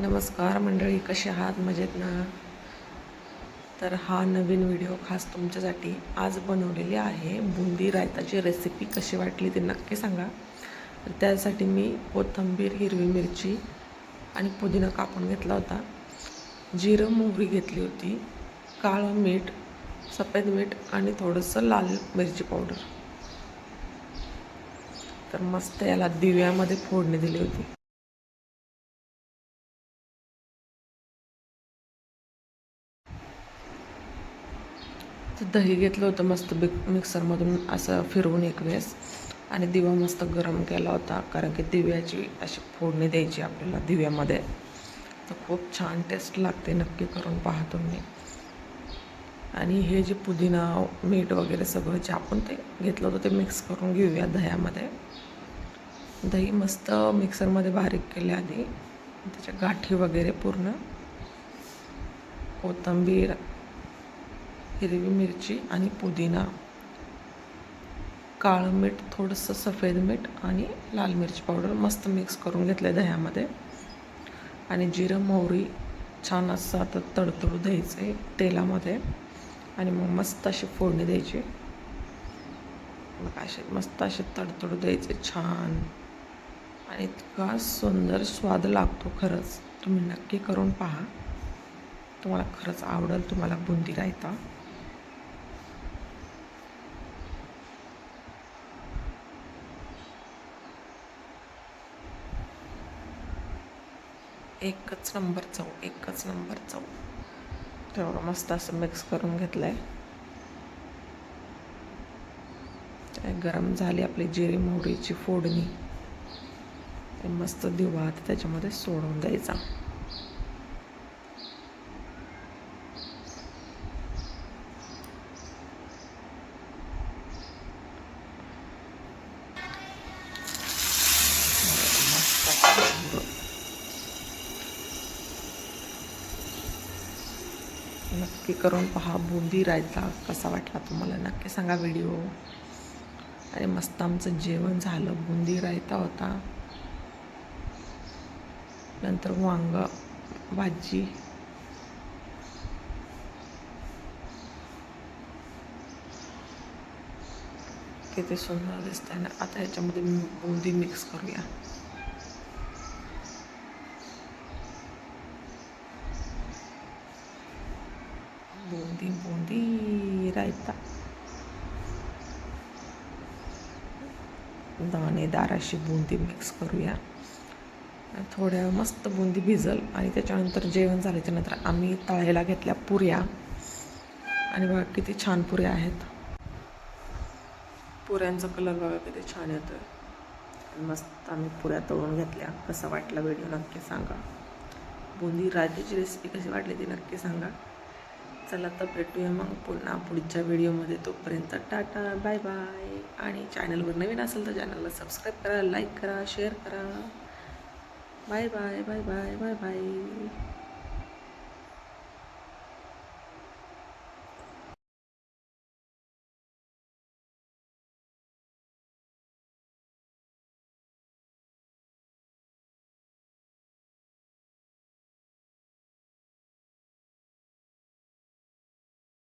नमस्कार मंडळी कसे आहात? मजेत ना? तर हा नवीन व्हिडिओ खास तुमच्यासाठी आज बनवलेली आहे. बुंदी रायताची रेसिपी कशी वाटली ते नक्की सांगा. तर त्यासाठी मी कोथिंबीर हिरवी मिरची आणि पुदिना कापून घेतला होता. जिरं मोहरी घेतली होती. काळं मीठ सफेद मीठ आणि थोडंसं लाल मिरची पावडर. तर मस्त याला दिव्यामध्ये फोडणी दिली होती. तर दही घेतलं होतं मस्त बिक मिक्सरमधून असं फिरवून एक वेळेस. आणि दिवा मस्त गरम केला होता कारण की दिव्याची अशी फोडणी द्यायची आपल्याला दिव्यामध्ये. तर खूप छान टेस्ट लागते नक्की करून पहा तुम्ही. आणि हे जे पुदिना मीठ वगैरे सगळं जे आपण ते घेतलं होतं ते मिक्स करून घेऊया दह्यामध्ये. दही मस्त मिक्सरमध्ये बारीक केले आधी त्याच्या गाठी वगैरे पूर्ण कोथिंबीर हिरवी मिरची आणि पुदिना काळं मीठ थोडंसं सफेद मीठ आणि लाल मिरची पावडर मस्त मिक्स करून घेतलं दह्यामध्ये. आणि जिरं मोहरी छान असं आता तडतडू द्यायचं आहे तेलामध्ये. आणि मग मस्त अशी फोडणी द्यायची. मग असे मस्त असे तडतडू द्यायचे छान. आणि इतका सुंदर स्वाद लागतो खरंच. तुम्ही नक्की करून पहा. तुम्हाला खरंच आवडेल तुम्हाला बुंदी रायता. एकच नंबर चव एकच नंबर चव. तेवढं मस्त असं मिक्स करून घेतलं आहे गरम झाली आपली जिरी मोहरीची फोडणी. ते मस्त दिवा त्याच्यामध्ये सोडून द्यायचा मस्त असं नक्की करून पहा बुंदी रायता कसा वाटला तुम्हाला? नक्की सांगा व्हिडिओ आणि मस्त आमचं जेवण झालं. बुंदी रायता होता. नंतर वांग भाजी. किती सुंदर दिसत आहे ना. आता ह्याच्यामध्ये बुंदी मिक्स करूया. बुंदी बुंदी रायता दाणेदार अशी बुंदी मिक्स करूया. थोड्या मस्त बुंदी भिजल आणि त्याच्यानंतर जेवण झाल्याच्यानंतर आम्ही तळायला घेतल्या पुऱ्या. आणि बघा किती छान पुऱ्या आहेत. पुऱ्यांचा कलर बघा किती छान येतो मस्त आम्ही पुऱ्या तळून घेतल्या. कसा वाटला व्हिडिओ नक्की सांगा. बुंदी राजाची रेसिपी कशी वाटली ती नक्की सांगा. चला तर भेटूया मग पुन्हा पुढच्या व्हिडिओमध्ये. तोपर्यंत टाटा बाय बाय. आणि चॅनलवर नवीन असेल तर चॅनलला सबस्क्राईब करा लाईक करा शेअर करा. Bye bye bye bye bye bye.